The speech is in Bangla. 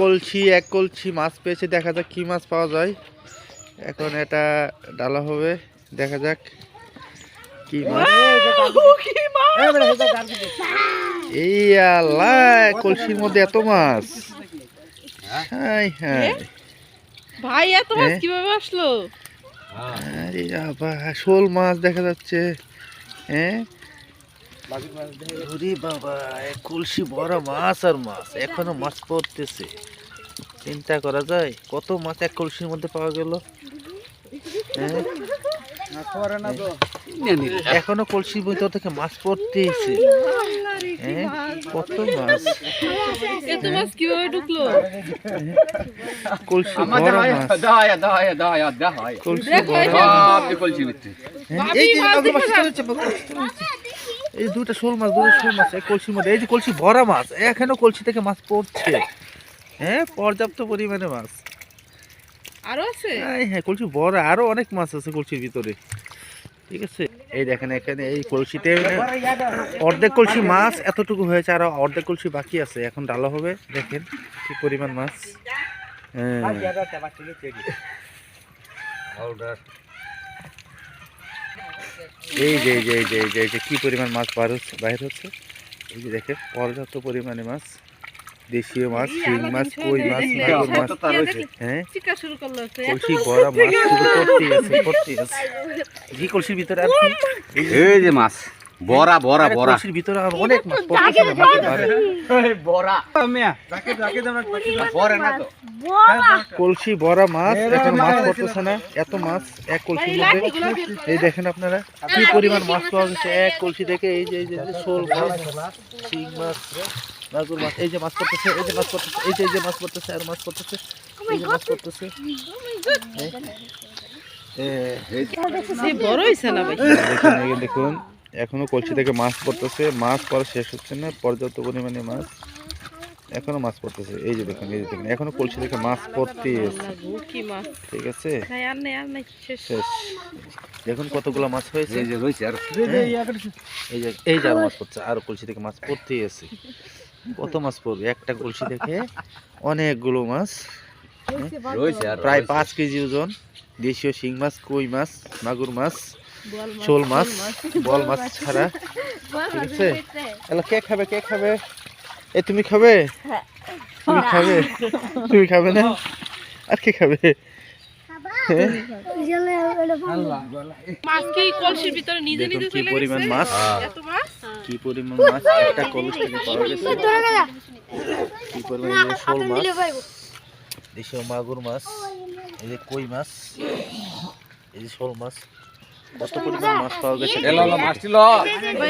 কলসি এক কলসি মাছ পেয়েছে দেখা যাক কি মাছ পাওয়া যায়। এখন এটা ডালা হবে দেখা যাক কি মাছ। এই আল্লাহ কলসির মধ্যে এত মাছ। High high. ভাই এত মাছ হ্যাঁ? কীভাবে আসলো? আরে বাবা শোল মাছ দেখা যাচ্ছে। হ্যাঁ বাবা কলসি বড় মাছ আর মাছ এখনও মাছ পড়তেছে। চিন্তা করা যায় কত মাছ এক কলসির মধ্যে পাওয়া গেল? হ্যাঁ? এখনও কলসির ভিতর থেকে মাছ পড়তেছে। হ্যাঁ? কত মাছ? এত মাছ কীভাবে ঢুকলো? কলসি বড় মাছ। হ্যাঁ, চলেছে। এই দুটো শোল মাছ দুটো শোল মাছ এই কলসির মধ্যে। এই যে কলসি ভরা মাছ এখনও কলসি থেকে মাছ পড়ছে। হ্যাঁ পর্যাপ্ত পরিমাণে মাছ। আরও আছে? হ্যাঁ কলসি বড় আরও অনেক মাছ আছে কলসির ভিতরে। ঠিক আছে? এই দেখেন এখানে এই কলসিতে অর্ধেক কলসি মাছ এতটুকু হয়েছে আর অর্ধেক কলসি বাকি আছে। এখন ডালা হবে দেখেন কি পরিমাণ মাছ। হ্যাঁ। এই যে এই যে এই যে এই যে কি পরিমাণ মাছ বার হচ্ছে বাইর হচ্ছে? এই যে দেখেন পর্যাপ্ত পরিমাণে মাছ। দেশীয় মাছ শিং মাছ কই মাছ মাগুর মাছ হ্যাঁ করল তো। এত কলসি মাছ বড় মাছ শুরু করতে আছে করতে আছে। ঘি কলসির ভিতরে আর কি? এই যে মাছ। বড়া বড়া বড়া। কলসির ভিতরে আর অনেক মাছ পড়তেছে না, মাছের ধারে। বড়া। বড়া না তো কলসি বড় মাছ এখন মাছ পড়তেছে না এত মাছ এক কলসির মধ্যে। এই দেখেন আপনারা কি পরিমাণ মাছ পাওয়া গেছে? এক কলসি থেকে এই যে এই যে শোল মাছ শিং মাছ মাগুর মাছ এই যে মাছ পড়তেছে এই যে মাছ পড়তেছে এই যে এই যে মাছ পড়তেছে আর মাছ পড়তেছে এই যে মাছ পড়তেছে। হ্যাঁ। এ, সে বড় হইছে না ভাই দেখুন। এই যে দেখুন এখনও কলসি থেকে মাছ পড়তেছে। মাছ পড়া শেষ হচ্ছে না পর্যাপ্ত পরিমাণে মাছ। এখনও মাছ পড়তেছে। এই যে দেখুন এই যে দেখুন এখনও কলসি থেকে মাছ পড়তেই আছে ঠিক আছে? শেষ। দেখুন কতগুলো মাছ হয়েছে। এই যে রয়েছে আর এই যে এই যে আর মাছ পড়ছে আর কলসি থেকে মাছ পড়তেই আছে কত মাছ পড়বে? একটা কলসি থেকে অনেকগুলো মাছ। প্রায় পাঁচ কেজি ওজন। দেশীয় শিং মাছ কই মাছ মাগুর মাছ, শোল মাছ বল মাছ ছাড়া। ঠিক আছে? এলা কে খাবে কে খাবে? এ তুমি খাবে? তুমি খাবে? তুমি খাবে না? আর কে খাবে? হ্যাঁ? কি কলসির ভিতরে নিজে দেখুন কি পরিমাণ মাছ। কি পরিমাণ মাছ? একটা কলস থেকে পাওয়া গেছে। কি পরিমাণ শোল মাছ? দেশীয় মাগুর মাছ। এই যে কই মাছ? এই যে শোল মাছ। কত পরিমাণ মাছ পাওয়া গেছে। এলো এলো মাছ ছিল। ভাই